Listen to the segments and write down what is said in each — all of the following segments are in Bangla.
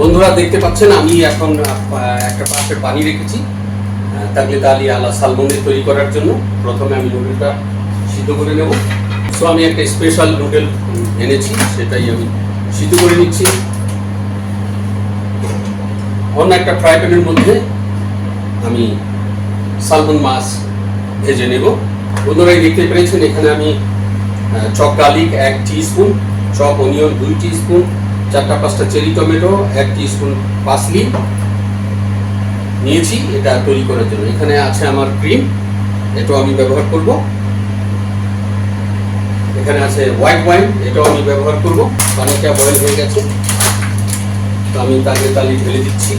বন্ধুরা দেখতে পাচ্ছেন আমি এখন একটা পাত্রে পানি রেখেছি আহ, তাকলিদ আলী আলা সালমনে তৈরি করার জন্য। প্রথমে আমি নুডলটা সিদ্ধ করে নেব। সো আমি একটা স্পেশাল নুডল এনেছি সেটাই আমি সিদ্ধ করে নিচ্ছি। অন্য একটা ফ্রাই প্যানের মধ্যে আমি সালমন মাছ ভেজে নেব। বন্ধুরা দেখতে পেরেছেন এখানে আমি চপ গার্লিক এক স্পুন চপ অনিয়ন দুই স্পুন চারটা পাঁচটা চেরি টমেটো, এক স্পুন পাসলি নিয়েছি, এটা তৈরি করার জন্য। এখানে আছে আমার ক্রিম, এটাও আমি ব্যবহার করব। এখানে আছে হোয়াইট ওয়াইন, এটাও আমি ব্যবহার করব। পানিটা বয়েল হয়ে গেছে। তো আমি তাগলে তালি ঢেলে দিচ্ছি।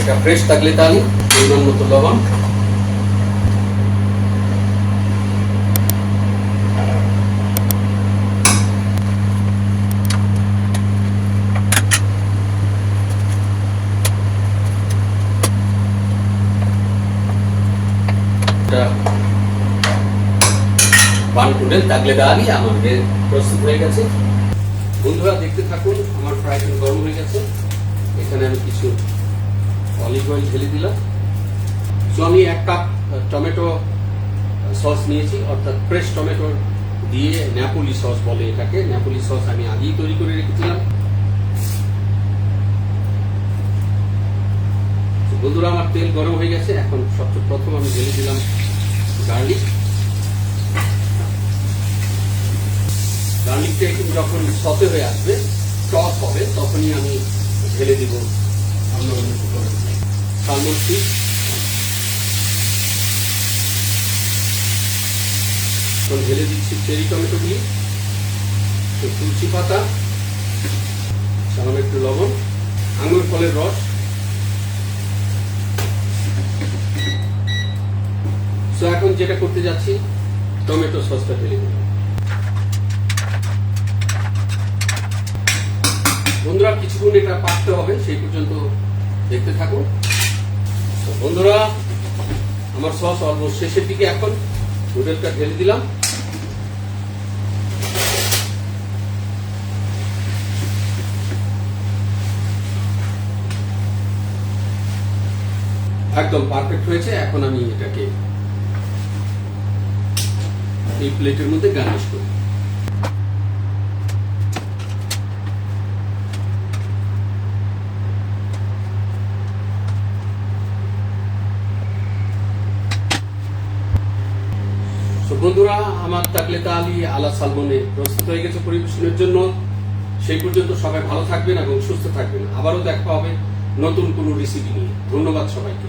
এটা ফ্রেশ তাগলে তালি, পরিমাণ মতো লবণ এটা বান টুডেল তাগলে দাঁড়ি আমার প্রস্তুত হয়ে গেছে। বন্ধুরা, দেখতে থাকুন, আমার ফ্রাই গরম হয়ে গেছে। এখানে আমি কিছু অলিভ অয়েল ঢেলে দিলাম। সো আমি এক কাপ টমেটো সস নিয়েছি, অর্থাৎ ফ্রেশ টমেটো দিয়ে ন্যাপোলি সস বলে এটাকে। ন্যাপোলি সস আমি আগেই তৈরি করে রেখেছিলাম। বন্ধুরা, আমার তেল গরম হয়ে গেছে। এখন সবচেয়ে প্রথম আমি ঢেলে দিলাম গার্লিক। গার্লিকটা একটু যখন সতে হয়ে আসবে টস হবে, তখনই আমি ঢেলে দিব। এখন ঢেলে দিচ্ছি চেরি টমেটোগুলি তুলসী পাতা। সামান্য একটু লবণ। আঙুর ফলের রস। সো এখন যেটা করতে যাচ্ছি, টমেটো সসটা ঢেলে দেবো বন্ধুরা এটা পাকতে হবে, সেই পর্যন্ত দেখতে থাকুন। বন্ধুরা, আমার সস অলমোস্ট শেষের দিকে এখন নুডলটা ঢেলে দিলাম। একদম পারফেক্ট হয়েছে, এখন আমি এটাকে এই প্লেটের মধ্যে গার্নিশ করি বন্ধুরা, আমার তাকলেতা আলী আলা সালমনে প্রস্তুত হয়ে গেছে পরিবেশনের জন্য। সেই পর্যন্ত সবাই ভালো থাকবেন এবং সুস্থ থাকবেন। আবারও দেখা হবে নতুন কোনো রেসিপি নিয়ে। ধন্যবাদ সবাইকে।